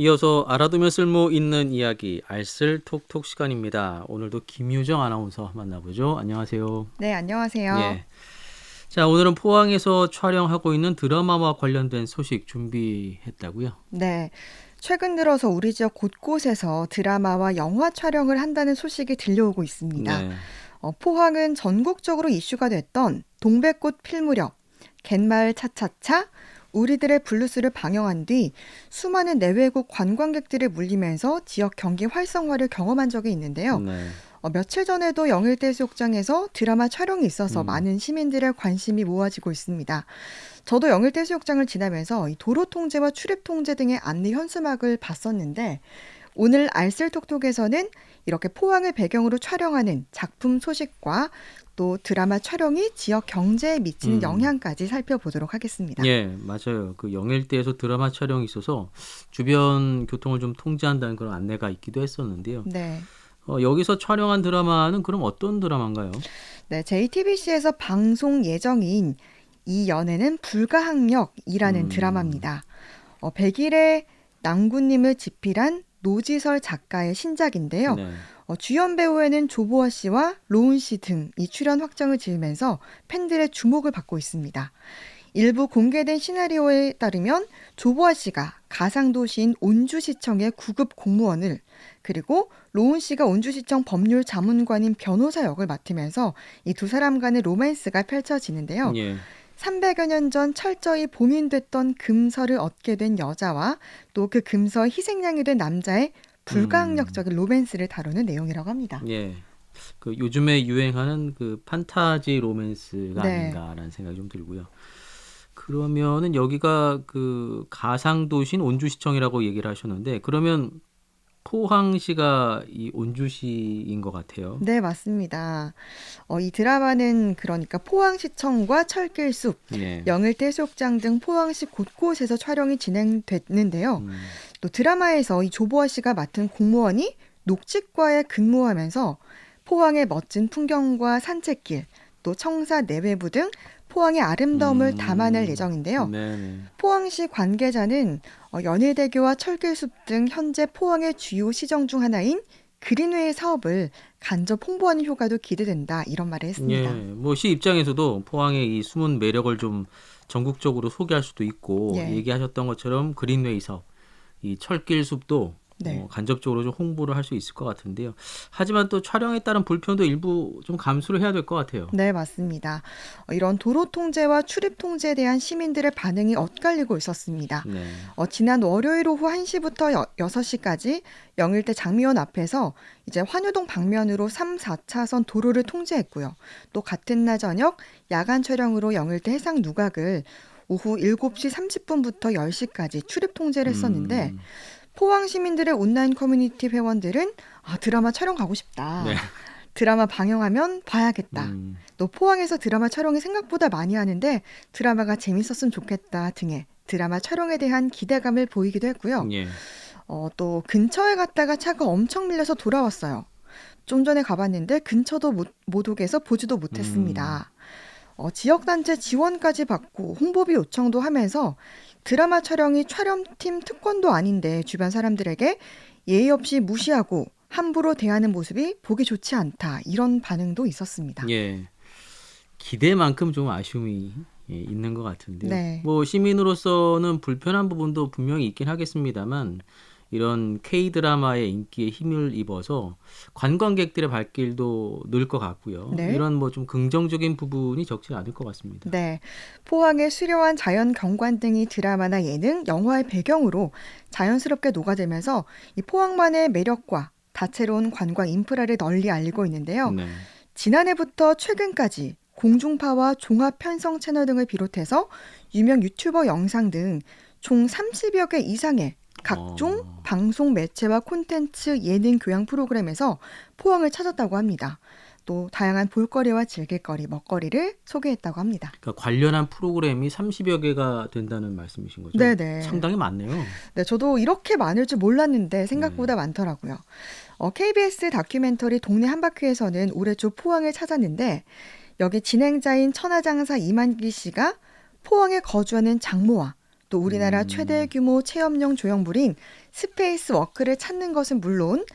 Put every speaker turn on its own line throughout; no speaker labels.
이어서 알아두면 쓸모 있는 이야기 알쓸 톡톡 시간입니다. 오늘도 김유정 아나운서 만나보죠. 안녕하세요.
네, 안녕하세요.
예. 자, 오늘은 포항에서 촬영하고 있는 드라마와 관련된 소식 준비했다고요?
네. 최근 들어서 우리 지역 곳곳에서 드라마와 영화 촬영을 한다는 소식이 들려오고 있습니다.
네.
어, 포항은 전국적으로 이슈가 됐던 동백꽃 필 무렵, 갯마을 차차차, 우리들의 블루스를 방영한 뒤 수많은 내외국 관광객들이 물리면서 지역 경기 활성화를 경험한 적이 있는데요.
네.
어, 며칠 전에도 영일대수욕장에서 드라마 촬영이 있어서
음.
많은 시민들의 관심이 모아지고 있습니다. 저도 영일대수욕장을 지나면서 이 도로 통제와 출입 통제 등의 안내 현수막을 봤었는데 오늘 알쓸톡톡에서는 이렇게 포항을 배경으로 촬영하는 작품 소식과 또 드라마 촬영이 지역 경제에 미치는
음.
영향까지 살펴보도록 하겠습니다.
예, 맞아요. 그 영일대에서 드라마 촬영이 있어서 주변 교통을 좀 통제한다는 그런 안내가 있기도 했었는데요.
네.
어, 여기서 촬영한 드라마는 그럼 어떤 드라마인가요?
네, JTBC에서 방송 예정인 이 연애는 불가항력이라는
음.
드라마입니다. 어, 백일의 낭구님을 집필한 노지설 작가의 신작인데요.
네.
어, 주연 배우에는 조보아 씨와 로운 씨 등이 출연 확정을 지으면서 팬들의 주목을 받고 있습니다. 일부 공개된 시나리오에 따르면 조보아 씨가 가상도시인 온주시청의 구급 공무원을 그리고 로운 씨가 온주시청 법률 자문관인 변호사 역을 맡으면서 이 두 사람 간의 로맨스가 펼쳐지는데요.
예.
300여 년 전 철저히 봉인됐던 금서를 얻게 된 여자와 또 그 금서 희생양이 된 남자의 불가항력적인 로맨스를 다루는 내용이라고 합니다.
예. 그 요즘에 유행하는 그 판타지 로맨스가
네.
아닌가라는 생각이 좀 들고요. 그러면은 여기가 그 가상 도시인 온주시청이라고 얘기를 하셨는데 그러면 포항시가 이 온주시인 것 같아요.
네, 맞습니다. 어, 이 드라마는 그러니까 포항시청과 철길숲,
예.
영일대 수욕장 등 포항시 곳곳에서 촬영이 진행됐는데요.
음,
또 드라마에서 이 조보아 씨가 맡은 공무원이 녹지과에 근무하면서 포항의 멋진 풍경과 산책길, 또 청사 내외부 등 포항의 아름다움을
음.
담아낼 예정인데요.
네네.
포항시 관계자는 어, 연희대교와 철길숲 등 현재 포항의 주요 시정 중 하나인 그린웨이 사업을 간접 홍보하는 효과도 기대된다 이런 말을 했습니다.
예, 뭐시 입장에서도 포항의 이 숨은 매력을 좀 전국적으로 소개할 수도 있고
예.
얘기하셨던 것처럼 그린웨이 사업, 이 철길 숲도
네.
어, 간접적으로 좀 홍보를 할 수 있을 것 같은데요. 하지만 또 촬영에 따른 불편도 일부 좀 감수를 해야 될 것 같아요.
네, 맞습니다. 어, 이런 도로 통제와 출입 통제에 대한 시민들의 반응이 엇갈리고 있었습니다.
네.
어, 지난 월요일 오후 1시부터 여, 6시까지 영일대 장미원 앞에서 이제 환유동 방면으로 3, 4차선 도로를 통제했고요. 또 같은 날 저녁 야간 촬영으로 영일대 해상 누각을 오후 7시 30분부터 10시까지 출입 통제를 했었는데
음,
포항 시민들의 온라인 커뮤니티 회원들은 아, 드라마 촬영 가고 싶다.
네.
드라마 방영하면 봐야겠다.
음,
또 포항에서 드라마 촬영이 생각보다 많이 하는데 드라마가 재밌었으면 좋겠다 등의 드라마 촬영에 대한 기대감을 보이기도 했고요.
예.
어, 또 근처에 갔다가 차가 엄청 밀려서 돌아왔어요. 좀 전에 가봤는데 근처도 못, 못 오게서 보지도 못했습니다. 어, 지역단체 지원까지 받고 홍보비 요청도 하면서 드라마 촬영이 촬영팀 특권도 아닌데 주변 사람들에게 예의 없이 무시하고 함부로 대하는 모습이 보기 좋지 않다 이런 반응도 있었습니다.
예. 기대만큼 좀 아쉬움이 예, 있는 것 같은데요.
네.
뭐 시민으로서는 불편한 부분도 분명히 있긴 하겠습니다만 이런 K 드라마의 인기에 힘을 입어서 관광객들의 발길도 늘 것 같고요.
네.
이런 뭐 좀 긍정적인 부분이 적지 않을 것 같습니다.
네. 포항의 수려한 자연 경관 등이 드라마나 예능, 영화의 배경으로 자연스럽게 녹아들면서 이 포항만의 매력과 다채로운 관광 인프라를 널리 알리고 있는데요.
네.
지난해부터 최근까지 공중파와 종합 편성 채널 등을 비롯해서 유명 유튜버 영상 등 총 30여 개 이상의 각종
어.
방송 매체와 콘텐츠 예능 교양 프로그램에서 포항을 찾았다고 합니다. 또 다양한 볼거리와 즐길거리, 먹거리를 소개했다고 합니다.
그러니까 관련한 프로그램이 30여 개가 된다는 말씀이신 거죠?
네네.
상당히 많네요.
네, 저도 이렇게 많을 줄 몰랐는데
네.
생각보다 많더라고요. 어, KBS 다큐멘터리 동네 한바퀴에서는 올해 초 포항을 찾았는데 여기 진행자인 천하장사 이만기 씨가 포항에 거주하는 장모와 또 우리나라
음.
최대 규모 체험용 조형물인 스페이스 워크를 찾는 것은 물론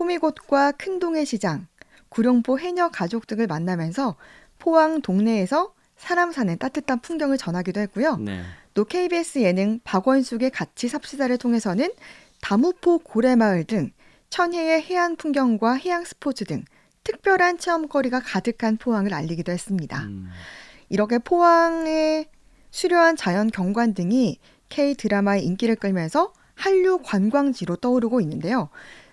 호미곶과 큰동해 시장, 구룡포 해녀 가족 등을 만나면서 포항 동네에서 사람 사는 따뜻한 풍경을 전하기도 했고요.
네.
또 KBS 예능 박원숙의 같이 삽시다를 통해서는 다무포 고래마을 등 천혜의 해안 풍경과 해양 스포츠 등 특별한 체험거리가 가득한 포항을 알리기도 했습니다.
음.
이렇게 포항의 수려한 자연 경관 등이 K 드라마의 인기를 끌면서 한류 관광지로 떠오르고 있는데요.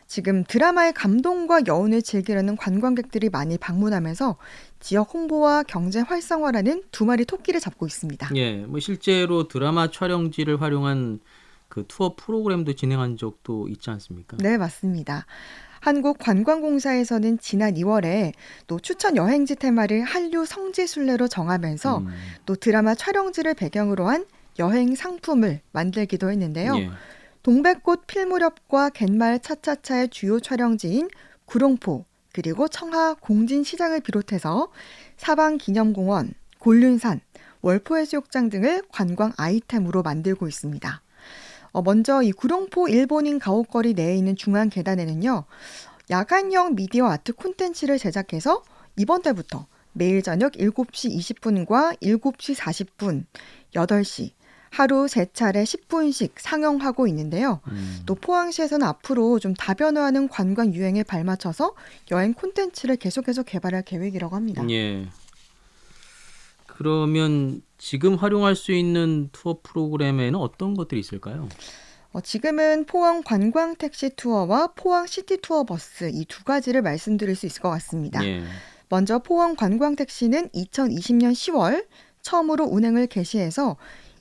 지금 드라마의 감동과 여운을 즐기려는 관광객들이 많이 방문하면서 지역 홍보와 경제 활성화라는 두 마리 토끼를 잡고 있습니다.
예, 뭐 실제로 드라마 촬영지를 활용한 그 투어 프로그램도 진행한 적도 있지 않습니까?
네, 맞습니다. 한국관광공사에서는 지난 2월에 또 추천 여행지 테마를 한류 성지 순례로 정하면서
음.
또 드라마 촬영지를 배경으로 한 여행 상품을 만들기도 했는데요.
예.
동백꽃 필 무렵과 갯마을 차차차의 주요 촬영지인 구룡포 그리고 청하 공진시장을 비롯해서 사방기념공원, 곤륜산, 월포해수욕장 등을 관광 아이템으로 만들고 있습니다. 어, 먼저 이 구룡포 일본인 가옥거리 내에 있는 중앙 계단에는요 야간형 미디어 아트 콘텐츠를 제작해서 이번 달부터 매일 저녁 7시 20분과 7시 40분, 8시 하루 세 차례 10분씩 상영하고 있는데요.
음.
또 포항시에서는 앞으로 좀 다변화하는 관광 유행에 발맞춰서 여행 콘텐츠를 계속해서 개발할 계획이라고 합니다.
예. 그러면 지금 활용할 수 있는 투어 프로그램에는 어떤 것들이 있을까요?
어, 지금은 포항 관광 택시 투어와 포항 시티 투어 버스 이 두 가지를 말씀드릴 수 있을 것 같습니다.
예.
먼저 포항 관광 택시는 2020년 10월 처음으로 운행을 개시해서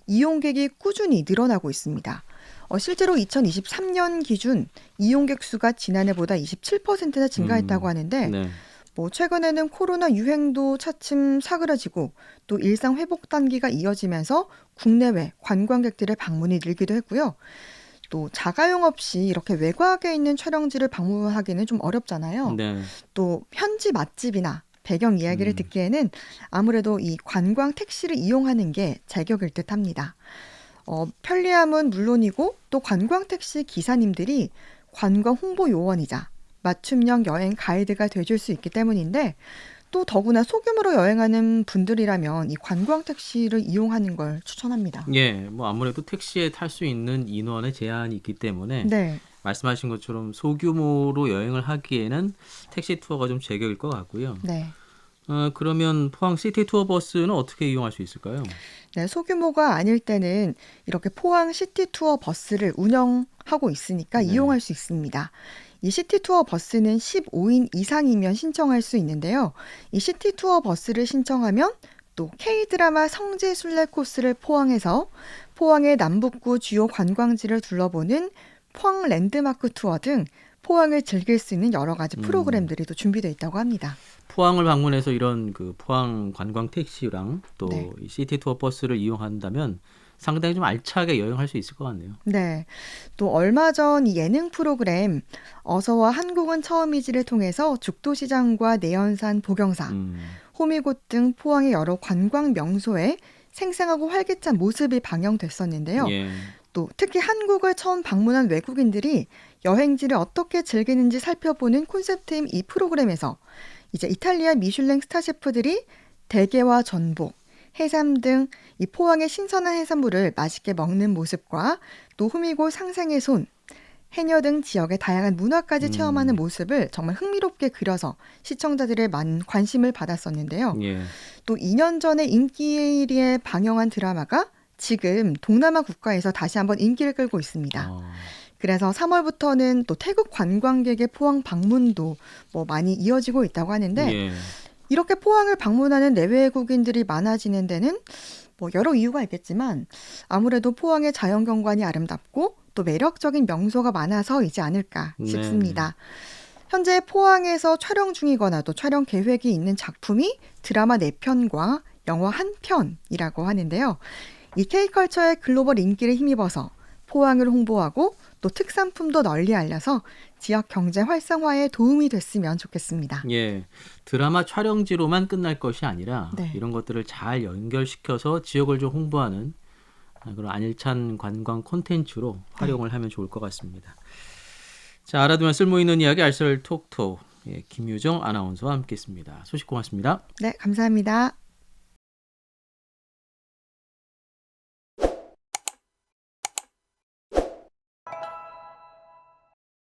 이용객이 꾸준히 늘어나고 있습니다. 어, 실제로 2023년 기준 이용객 수가 지난해보다 27%나 증가했다고
음,
하는데
네.
뭐 최근에는 코로나 유행도 차츰 사그라지고 또 일상 회복 단계가 이어지면서 국내외 관광객들의 방문이 늘기도 했고요. 또 자가용 없이 이렇게 외곽에 있는 촬영지를 방문하기는 좀 어렵잖아요.
네.
또 현지 맛집이나 배경 이야기를
음.
듣기에는 아무래도 이 관광 택시를 이용하는 게 제격일 듯 합니다. 어, 편리함은 물론이고 또 관광 택시 기사님들이 관광 홍보 요원이자 맞춤형 여행 가이드가 돼줄 수 있기 때문인데 또 더구나 소규모로 여행하는 분들이라면 이 관광 택시를 이용하는 걸 추천합니다.
예, 뭐 아무래도 택시에 탈 수 있는 인원의 제한이 있기 때문에
네,
말씀하신 것처럼 소규모로 여행을 하기에는 택시 투어가 좀 제격일 것 같고요.
네.
어, 그러면 포항 시티 투어 버스는 어떻게 이용할 수 있을까요?
네, 소규모가 아닐 때는 이렇게 포항 시티 투어 버스를 운영하고 있으니까
네.
이용할 수 있습니다. 이 시티 투어 버스는 15인 이상이면 신청할 수 있는데요. 이 시티 투어 버스를 신청하면 또 K-드라마 성지 순례 코스를 포항해서 포항의 남북구 주요 관광지를 둘러보는 포항 랜드마크 투어 등 포항을 즐길 수 있는 여러 가지
음.
프로그램들이 또 준비되어 있다고 합니다.
포항을 방문해서 이런 그 포항 관광 택시랑 또
네.
이 시티 투어 버스를 이용한다면 상당히 좀 알차게 여행할 수 있을 것 같네요.
네. 또 얼마 전 이 예능 프로그램 어서와 한국은 처음이지를 통해서 죽도시장과 내연산 보경사,
음,
호미곶 등 포항의 여러 관광 명소에 생생하고 활기찬 모습이 방영됐었는데요.
예.
또 특히 한국을 처음 방문한 외국인들이 여행지를 어떻게 즐기는지 살펴보는 콘셉트인 이 프로그램에서 이제 이탈리아 미슐랭 스타 셰프들이 대게와 전복, 해삼 등 이 포항의 신선한 해산물을 맛있게 먹는 모습과 또 후미곶 상생의 손, 해녀 등 지역의 다양한 문화까지
음.
체험하는 모습을 정말 흥미롭게 그려서 시청자들의 많은 관심을 받았었는데요.
예.
또 2년 전에 인기에 방영한 드라마가 지금 동남아 국가에서 다시 한번 인기를 끌고 있습니다.
어,
그래서 3월부터는 또 태국 관광객의 포항 방문도 뭐 많이 이어지고 있다고 하는데
예.
이렇게 포항을 방문하는 내외국인들이 많아지는 데는 뭐 여러 이유가 있겠지만 아무래도 포항의 자연 경관이 아름답고 또 매력적인 명소가 많아서이지 않을까
네.
싶습니다. 현재 포항에서 촬영 중이거나 또 촬영 계획이 있는 작품이 드라마 4편과 영화 1편이라고 하는데요. 이 K컬처의 글로벌 인기를 힘입어서 포항을 홍보하고 또 특산품도 널리 알려서 지역 경제 활성화에 도움이 됐으면 좋겠습니다.
예. 드라마 촬영지로만 끝날 것이 아니라
네.
이런 것들을 잘 연결시켜서 지역을 좀 홍보하는 그런 안일찬 관광 콘텐츠로 활용을 하면 좋을 것 같습니다. 자, 알아두면 쓸모 있는 이야기 알쓸 톡톡 예, 김유정 아나운서와 함께했습니다. 소식 고맙습니다.
네, 감사합니다.